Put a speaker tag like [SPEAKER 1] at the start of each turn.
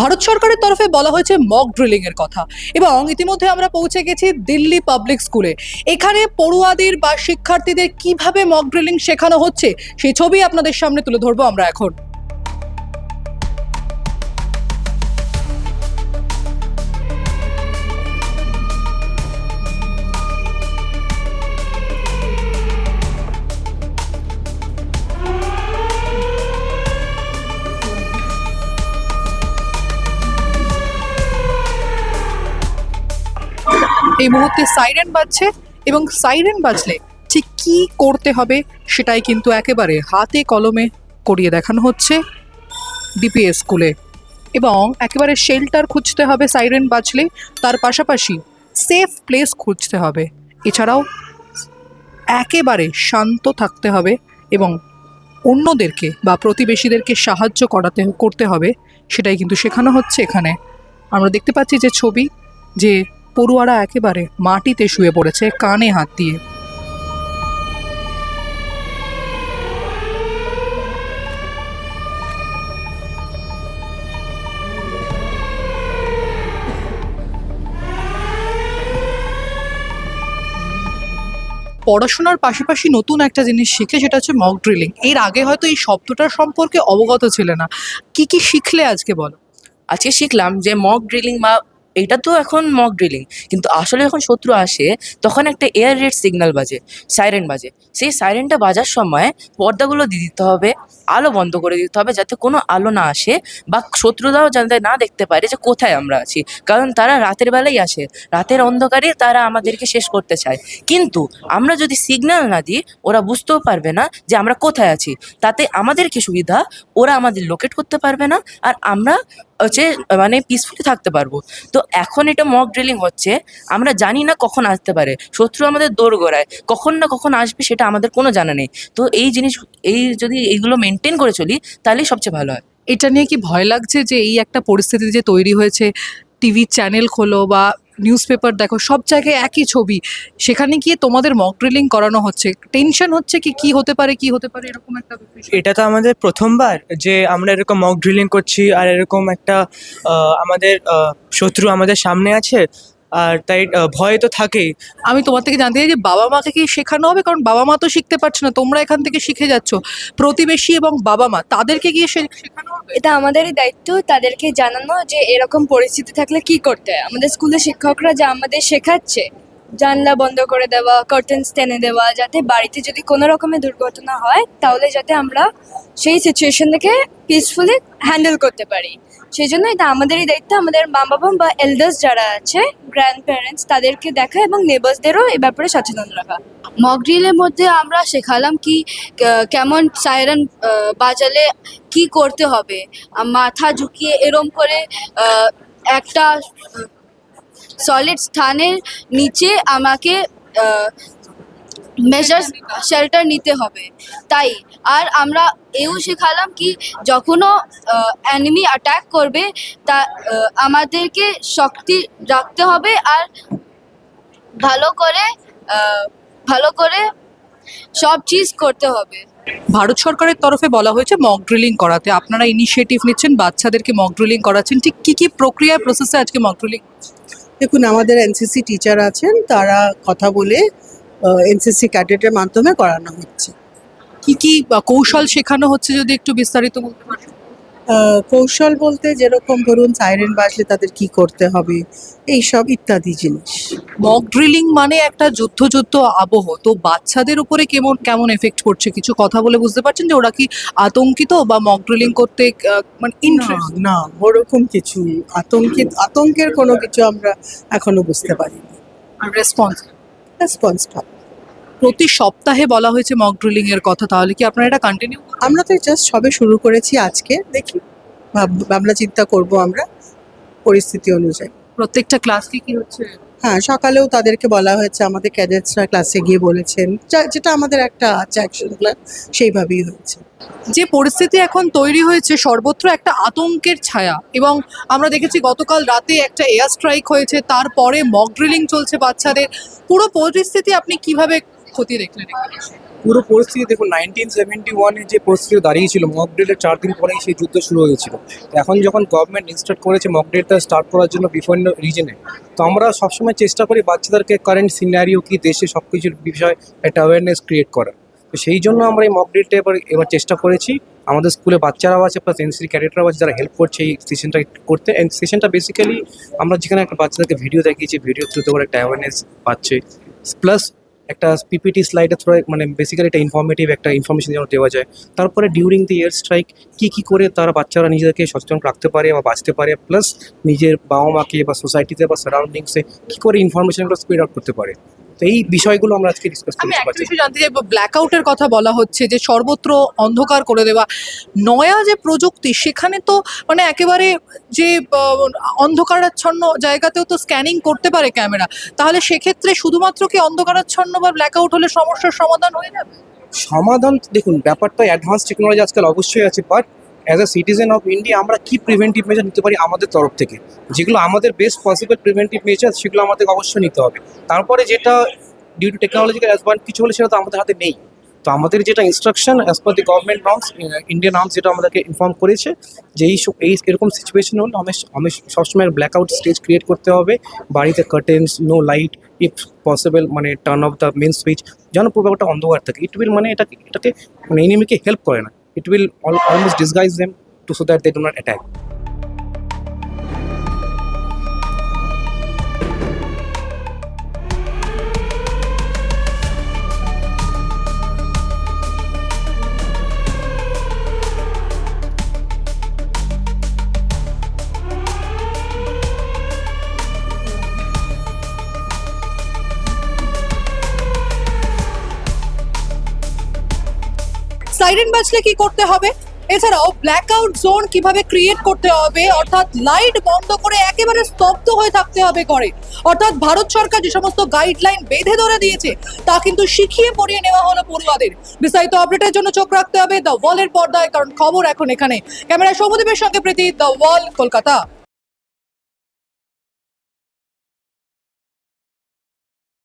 [SPEAKER 1] ভারত সরকারের তরফে বলা হয়েছে মক ড্রিলিং এর কথা। এবং ইতিমধ্যে আমরা পৌঁছে গেছি দিল্লি পাবলিক স্কুলে এখানে পড়ুয়াদের বা শিক্ষার্থীদের কীভাবে মক ড্রিলিং শেখানো হচ্ছে, সেই ছবি আপনাদের সামনে তুলে ধরবো আমরা এখন। এই মুহূর্তে সাইরেন বাজছে এবং সাইরেন বাজলে ঠিক কি করতে হবে সেটাই কিন্তু একেবারে হাতে কলমে করিয়ে দেখানো হচ্ছে ডিপিএস স্কুলে। এবং একেবারে শেল্টার খুঁজতে হবে সাইরেন বাজলে, তার পাশাপাশি সেফ প্লেস খুঁজতে হবে। এছাড়াও একেবারে শান্ত থাকতে হবে এবং অন্যদেরকে বা প্রতিবেশীদেরকে সাহায্য করাতে করতে হবে, সেটাই কিন্তু শেখানো হচ্ছে এখানে। আমরা দেখতে পাচ্ছি যে ছবি, যে পড়ুয়ারা একেবারে মাটিতে শুয়ে পড়েছে কানে হাত দিয়ে। পড়াশোনার পাশাপাশি নতুন একটা জিনিস শিখে সেটা হচ্ছে মক ড্রিলিং এর আগে হয়তো এই শব্দটার সম্পর্কে অবগত ছিল না। কি কি শিখলে আজকে বলো?
[SPEAKER 2] আজকে শিখলাম যে মক ড্রিলিং বা এটা তো এখন মক ড্রিলিং কিন্তু আসলে যখন শত্রু আসে, তখন একটা এয়ার রেড সিগন্যাল বাজে সাইরেন বাজে। সেই সাইরেনটা বাজার সময় পর্দাগুলো দিয়ে দিতে হবে, আলো বন্ধ করে দিতে হবে যাতে কোনো আলো না আসে বা শত্রুরাও যাতে না দেখতে পারে যে কোথায় আমরা আছি। কারণ তারা রাতের বেলাই আসে, রাতের অন্ধকারে তারা আমাদেরকে শেষ করতে চায়। কিন্তু আমরা যদি সিগন্যাল না দিই, ওরা বুঝতেও পারবে না যে আমরা কোথায় আছি। তাতে আমাদের কি সুবিধা? ওরা আমাদের লোকেট করতে পারবে না, আর আমরা হচ্ছে মানে পিসফুলি থাকতে পারব। তো এখন এটা মক ড্রিলিং হচ্ছে, আমরা জানি না কখন আসতে পারে। শত্রু আমাদের দৌড় গড়ায়, কখন না কখন আসবে সেটা আমাদের কোনো জানা নেই। তো এই জিনিস, এই যদি এইগুলো মেনটেন করে চলি, তাহলেই সবচেয়ে ভালো হয়।
[SPEAKER 1] এটা নিয়ে কি ভয় লাগছে যে এই একটা পরিস্থিতি যে তৈরি হয়েছে টিভি চ্যানেল খোলো বা নিউজ পেপার দেখো, সব জায়গায় একই ছবি। সেখানে গিয়ে তোমাদের মক ড্রিলিং করানো হচ্ছে। টেনশন হচ্ছে কি কি হতে পারে, কি হতে পারে, এরকম একটা
[SPEAKER 3] এটা তো আমাদের প্রথমবার যে আমরা এরকম মক ড্রিলিং করছি আর এরকম একটা আমাদের শত্রু আমাদের সামনে আছে। আর তাই ভয় তো থাকেই।
[SPEAKER 1] আমি তোমার থেকে জানতে চাই যে বাবা মাকে কি শেখানো হবে? কারণ বাবা মা তো শিখতে পারছে না। তোমরা এখান থেকে শিখে যাচ্ছ। প্রতিবেশী এবং বাবা মা তাদেরকে গিয়ে শেখানো হবে?
[SPEAKER 4] এটা আমাদেরই দায়িত্ব তাদেরকে জানানো যে এরকম পরিস্থিতি থাকলে কি করতে হয়। আমাদের স্কুলের শিক্ষকরা যা আমাদের শেখাচ্ছে জানলা বন্ধ করে দেওয়া কার্টেন্স টেনে দেওয়া যাতে বাড়িতে যদি কোনো রকমের দুর্ঘটনা হয় তাহলে যাতে আমরা সেই সিচুয়েশন থেকে পিসফুলি হ্যান্ডেল করতে পারি। সেই জন্য এটা আমাদেরই দায়িত্ব, আমাদের মা বাবা বা এল্ডার্স যারা আছে গ্র্যান্ড প্যারেন্টস তাদেরকে দেখা এবং নেবার্সদেরও এ ব্যাপারে সচেতন রাখা।
[SPEAKER 5] মক ড্রিলের মধ্যে আমরা শেখালাম কি কেমন সাইরেন বাজালে কি করতে হবে। মাথা ঝুঁকিয়ে এরম করে একটা সলিড স্থানের নিচে আমাকে মেজার্স শেল্টার নিতে হবে। তাই আর আমরা এও শেখালাম কি যখনও অ্যানিমি অ্যাটাক করবে তা আমাদেরকে শক্তি রাখতে হবে আর ভালো করে ভালো করে সব চিজ করতে হবে।
[SPEAKER 1] ভারত সরকারের তরফে বলা হয়েছে মক ড্রিলিং করাতে। আপনারা ইনিশিয়েটিভ নিচ্ছেন বাচ্চাদেরকে মক ড্রিলিং করাচ্ছেন। ঠিক কি কি প্রক্রিয়া প্রসেসে আজকে মক ড্রিলিং
[SPEAKER 6] দেখুন আমাদের এনসিসি টিচার আছেন তারা কথা বলে এনসিসি ক্যাডেটের মাধ্যমে করানো হচ্ছে।
[SPEAKER 1] কি কি কৌশল শেখানো হচ্ছে যদি একটু বিস্তারিত বলতে পারেন
[SPEAKER 6] কৌশল বলতে যেরকম ধরুন সাইরেন বাজলে তাদের কি করতে হবে এই সব ইত্যাদি জিনিস।
[SPEAKER 1] মক ড্রিলিং মানে একটা যুদ্ধ যুদ্ধ আবহ। তো বাচ্চাদের উপরে কেমন কেমন এফেক্ট পড়ছে? কিছু কথা বলে বুঝতে পারছেন যে ওরা কি আতঙ্কিত বা মক ড্রিলিং করতে মানে ইন্টারেস্ট
[SPEAKER 6] না ওরকম কিছু আতঙ্কিত আতঙ্কের কোনো কিছু আমরা এখনও বুঝতে পারিনি।
[SPEAKER 1] রেসপন্স
[SPEAKER 6] রেসপন্স ভালো
[SPEAKER 1] প্রতি সপ্তাহে বলা হয়েছে মক ড্রিলিং এর কথা তাহলে কি আপনারা এটা কন্টিনিউ
[SPEAKER 6] আমরা তো জাস্ট সবে শুরু করেছি আজকে দেখি। ভাব- ভাবনা চিন্তা করব আমরা পরিস্থিতি অনুযায়ী।
[SPEAKER 1] প্রত্যেকটা ক্লাস কি কি হচ্ছে?
[SPEAKER 6] হ্যাঁ সকালেও তাদেরকে বলা হয়েছে, আমাদের ক্যাডেটসরা ক্লাসে গিয়ে বলেছেন। যেটা আমাদের একটা আছে অ্যাকশন প্ল্যান সেইভাবেই হয়েছে।
[SPEAKER 1] যে পরিস্থিতি এখন তৈরি হয়েছে, সর্বত্র একটা আতঙ্কের ছায়া এবং আমরা দেখেছি গতকাল রাতে একটা এয়ার স্ট্রাইক হয়েছে, তারপরে মক ড্রিলিং চলছে বাচ্চাদের। পুরো পরিস্থিতি আপনি কীভাবে ক্ষতি দেখলেন?
[SPEAKER 7] পুরো পরিস্থিতি দেখুন নাইনটিন সেভেন্টি ওয়ানে যে পরিস্থিতি দাঁড়িয়েছিল মক ড্রিলের চার দিন পরেই সেই যুদ্ধ শুরু হয়েছিল এখন যখন গভর্নমেন্ট ইনস্টার্ট করেছে মক ড্রিলটা স্টার্ট করার জন্য বিভিন্ন রিজনে তো আমরা সবসময় চেষ্টা করি বাচ্চাদেরকে কারেন্ট সিনারিও কি, দেশে সব কিছুর বিষয়ে একটা অ্যাওয়ারনেস ক্রিয়েট করা তো সেই জন্য আমরা এই মক ড্রিলটা এবার এবার চেষ্টা করেছি। আমাদের স্কুলে বাচ্চারাও আছে প্লাস এনসিসি ক্যাডেটরাও আছে, যারা হেল্প করছে এই সেশনটা করতে। সেশনটা বেসিক্যালি আমরা যেখানে একটা বাচ্চাদেরকে ভিডিও দেখিয়েছি ভিডিও থ্রুতে ওরা একটা অ্যাওয়ারনেস পাচ্ছে। প্লাস একটা পিপিটি স্লাইডের থ্রো মানে বেসিক্যালি একটা ইনফরমেটিভ একটা ইনফরমেশন যেন দেওয়া যায়। তারপরে ডিউরিং দি ইয়ার স্ট্রাইক কী কী করে তারা বাচ্চারা নিজেদেরকে সচেতন রাখতে পারে বা বাঁচতে পারে প্লাস নিজের বাবা মাকে বা সোসাইটিতে বা সারাউন্ডিংসে কী করে ইনফরমেশনগুলো স্প্রেড আউট করতে পারে। তো এই বিষয়গুলো আমরা আজকে ডিসকাস
[SPEAKER 1] আমি
[SPEAKER 7] করতে পারছি
[SPEAKER 1] বিষয় জানতে চাইব ব্ল্যাক আউটের কথা বলা হচ্ছে যে সর্বত্র অন্ধকার করে দেওয়া নয়া যে প্রযুক্তি সেখানে তো মানে একেবারে যে অন্ধকারাচ্ছন্ন জায়গাতেও তো স্ক্যানিং করতে পারে ক্যামেরা তাহলে সেক্ষেত্রে শুধুমাত্র কি অন্ধকারাচ্ছন্ন বা ব্ল্যাক আউট হলে সমস্যার সমাধান হয়ে যাবে?
[SPEAKER 7] সমাধান দেখুন ব্যাপারটা অ্যাডভান্স টেকনোলজি আজকাল অবশ্যই আছে but as a citizen of India আমরা কি প্রিভেন্টিভ মেজার নিতে পারি আমাদের তরফ থেকে? যেগুলো আমাদের বেস্ট পসিবল প্রিভেন্টিভ মেজার সেগুলো আমাদের অবশ্যই নিতে হবে। তারপরে যেটা ডিউ টু টেকনোলজিক্যাল অ্যাডভান্স কিছু হলে সেটা তো আমাদের হাতে নেই। তো আমাদের যেটা instruction as per the government norms Indian arms যেটা আমাদেরকে ইনফর্ম করেছে, যে এই এই এরকম সিচুয়েশন হলে আমি আমি সবসময় ব্ল্যাক আউট স্টেজ ক্রিয়েট করতে হবে। বাড়িতে curtains no light if possible মানে turn off the main switch যেন পুরো ব্যাপারটা অন্ধকার থাকে। ইট উইল মানে এটা এটাকে মানে এনিমিকে হেল্প করে না। it will almost disguise them to so that they do not attack.
[SPEAKER 1] Siren বাজলে কি করতে হবে? এছাড়াও ব্ল্যাক আউট জোন কীভাবে ক্রিয়েট করতে হবে? অর্থাৎ লাইট বন্ধ করে একেবারে স্তব্ধ হয়ে থাকতে হবে করে অর্থাৎ ভারত সরকার যে সমস্ত গাইডলাইন বেঁধে ধরে দিয়েছে, তা কিন্তু শিখিয়ে পড়িয়ে নেওয়া হলো পড়ুয়াদের। বিস্তারিত আপডেটের জন্য চোখ রাখতে হবে দ্য ওয়ালের পর্দায়, কারণ খবর এখন এখানে। ক্যামেরায় সৌমদীপের সঙ্গে প্রীতি দ্য ওয়াল কলকাতা।